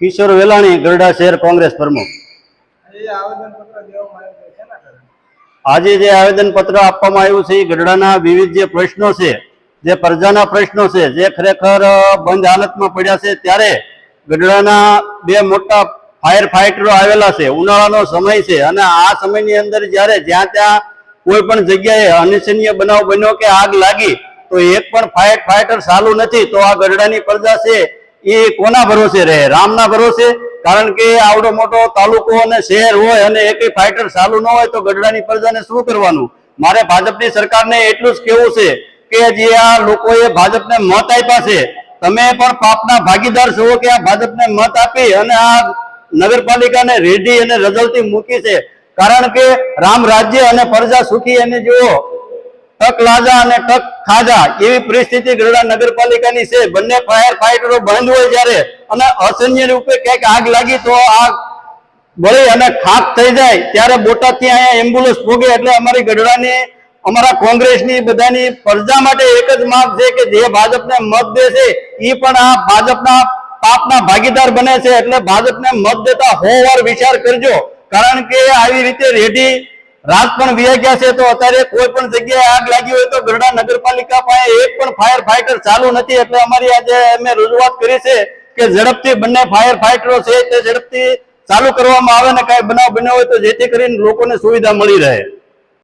કિશોર વેલાણી ગરડા શહેર કોંગ્રેસ પ્રમુખ. આવેદનપત્ર આજે જે આવેદન પત્ર આપવામાં આવ્યું છે એ ગરડાના વિવિધ જે પ્રશ્નો છે જે પ્રજાના પ્રશ્નો છે જે ખરેખર બંધ હાલતમાં પડ્યા છે ત્યારે ગઢડાના બે મોટા ફાયર ફાઈટરો આવેલા છે ઉનાળાનો સમય છે અને આ સમયની અંદર જ્યારે જ્યાં ત્યાં કોઈ પણ જગ્યાએ અનિચ્છનીય બનાવ બન્યો કે આગ લાગી તો એક પણ ફાયર ફાઈટર ચાલુ નથી તો આ ગઢડાની પ્રજા છે એ કોના ભરોસે રહે? રામના ભરોસે? કારણ કે આવડો મોટો તાલુકો અને શહેર હોય અને એક ફાઈટર ચાલુ ન હોય તો ગઢડાની પ્રજાને શું કરવાનું? મારે ભાજપની સરકારને એટલું જ કેવું છે કે જે આ લોકોએ ભાજપને મત આપ્યા છે, તમે પણ પાપના ભાગીદાર છો કે આ ભાજપને મત આપી અને આ નગરપાલિકાને રેડી અને રજલતી મૂકી છે. કારણ કે રામ રાજ્ય અને પ્રજા સુખી એને જુઓ તક લાજા અને તક ખાજા એવી પરિસ્થિતિ ગરડા નગરપાલિકાની છે. બંને ફાયર ફાઈટરો બંધ હોય જ્યારે અને અસન્ય રૂપે ક્યાંક આગ લાગી તો આગ બળી અને ખાક થઈ જાય ત્યારે બોટાદથી અહીંયા એમ્બ્યુલન્સ ભોગે એટલે અમારી ગઢડાની, અમારા કોંગ્રેસની બધાની પ્રજા માટે એક જ માંગ છે કે જે ભાજપને મત દેશે એ પણ આ ભાજપના પાપના ભાગીદાર બને છે. એટલે ભાજપને મત દેતા હો વિચાર કરજો. કારણ કે આવી રીતે રેડી રાત પણ વ્યાઈ ગયા છે તો અત્યારે કોઈ પણ જગ્યાએ આગ લાગી હોય તો ગરડા નગરપાલિકા પાસે એક પણ ફાયર ફાઈટર ચાલુ નથી. એટલે અમારી આજે અમે રજૂઆત કરી છે કે ઝડપથી બંને ફાયર ફાઈટરો છે તે ઝડપથી ચાલુ કરવામાં આવે ને કાંઈ બનાવ બન્યો હોય તો જેથી કરીને લોકોને સુવિધા મળી રહે.